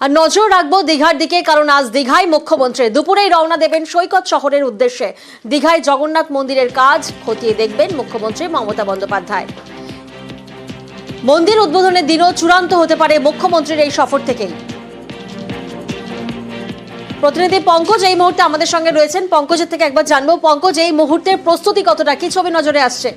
আর নজর রাখব দীঘার দিকে, কারণ আজ দীঘায় মুখ্যমন্ত্রী। দুপুরেই রওনা দেবেন সৈকত শহরের উদ্দেশ্যে। দীঘায় জগন্নাথ মন্দিরের কাজ খতিয়ে দেখবেন মুখ্যমন্ত্রী মমতা বন্দ্যোপাধ্যায়। মন্দির উদ্বোধনের দিনও চূড়ান্ত হতে পারে মুখ্যমন্ত্রীর এই সফর থেকেই। প্রতিনিধি পঙ্কজ এই মুহূর্তে আমাদের সঙ্গে রয়েছেন। পঙ্কজের থেকে একবার জানব, পঙ্কজ এই মুহূর্তের প্রস্তুতি কতটা? কি ছবি নজরে আসছে?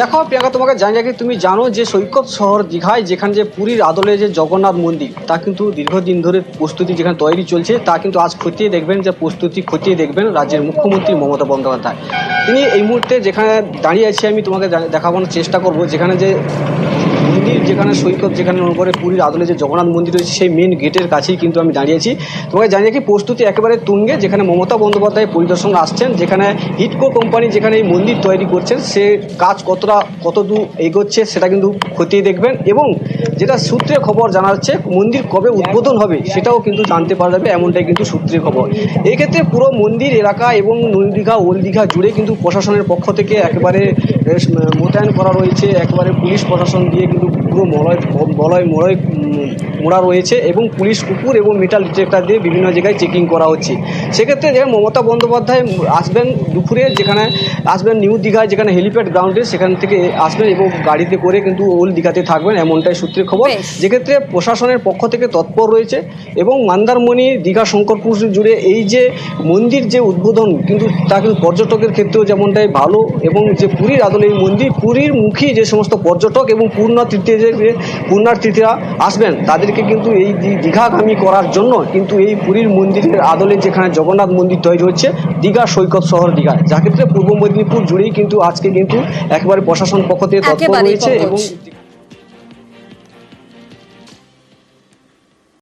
দেখো প্রিয়াঙ্কা, তোমাকে জানি রাখি তুমি জানো যে সৈকত শহর দীঘায়, যেখানে যে পুরীর আদলে যে জগন্নাথ মন্দির, তা কিন্তু দীর্ঘদিন ধরে প্রস্তুতি যেখানে তৈরি চলছে, তা কিন্তু আজ খতিয়ে দেখবেন যে প্রস্তুতি খতিয়ে দেখবেন রাজ্যের মুখ্যমন্ত্রী মমতা বন্দ্যোপাধ্যায়। তিনি এই মুহূর্তে যেখানে দাঁড়িয়ে আছি আমি তোমাকে দেখানোর চেষ্টা করব, যেখানে যে মন্দির, যেখানে সৈকত, যেখানে করে পুরীর আদলে যে জগন্নাথ মন্দির রয়েছে, সেই মেন গেটের কাছেই কিন্তু আমি দাঁড়িয়েছি তোমাকে জানিয়ে রাখি, প্রস্তুতি একেবারে তুঙ্গে, যেখানে মমতা বন্দ্যোপাধ্যায় পরিদর্শন আসছেন, যেখানে হিটকো কোম্পানি যেখানে এই মন্দির তৈরি করছেন, সে কাজ কতটা কত দূর এগোচ্ছে, সেটা কিন্তু খতিয়ে দেখবেন এবং যেটা সূত্রে খবর জানা যাচ্ছে, মন্দির কবে উদ্বোধন হবে সেটাও কিন্তু জানতে পারা যাবে, এমনটাই কিন্তু সূত্রে খবর। এক্ষেত্রে পুরো মন্দির, এলাকা এবং নদী দীঘা ওল দীঘা জুড়ে কিন্তু প্রশাসনের পক্ষ থেকে একেবারে মোতায়েন করা রয়েছে। একেবারে পুলিশ প্রশাসন দিয়ে কিন্তু পুরো মলয় বলয় মলয় মোড়া রয়েছে এবং পুলিশ কুকুর এবং মেটাল ডিটেক্টর দিয়ে বিভিন্ন জায়গায় চেকিং করা হচ্ছে। সেক্ষেত্রে যে মমতা বন্দ্যোপাধ্যায় আসবেন দুপুরে, যেখানে আসবেন নিউ দীঘায়, যেখানে হেলিপ্যাড গ্রাউন্ডে সেখান থেকে আসবেন এবং গাড়িতে করে কিন্তু ওল দীঘাতে থাকবেন, এমনটাই সূত্রে খবর যেক্ষেত্রে প্রশাসনের পক্ষ থেকে তৎপর রয়েছে এবং মন্দারমণি দীঘা শঙ্করপুর জুড়ে এই যে মন্দির যে উদ্বোধন কিন্তু তা কিন্তু পর্যটকের ক্ষেত্রেও যেমনটাই ভালো এবং যে পুরীর আদলে এই মন্দির পুরীর মুখী যে সমস্ত পর্যটক এবং পূর্ণাতীর্থে যে পূর্ণাতীর্থীরা আসবেন তাদেরকে কিন্তু এই দীঘাগামী করার জন্য কিন্তু এই পুরীর মন্দিরের আদলে যেখানে জগন্নাথ মন্দির তৈরি হচ্ছে দীঘা সৈকত শহর দীঘা যা ক্ষেত্রে পূর্ব মেদিনীপুর জুড়েই কিন্তু আজকে কিন্তু একেবারে প্রশাসন পক্ষ থেকে তৎপর রয়েছে এবং।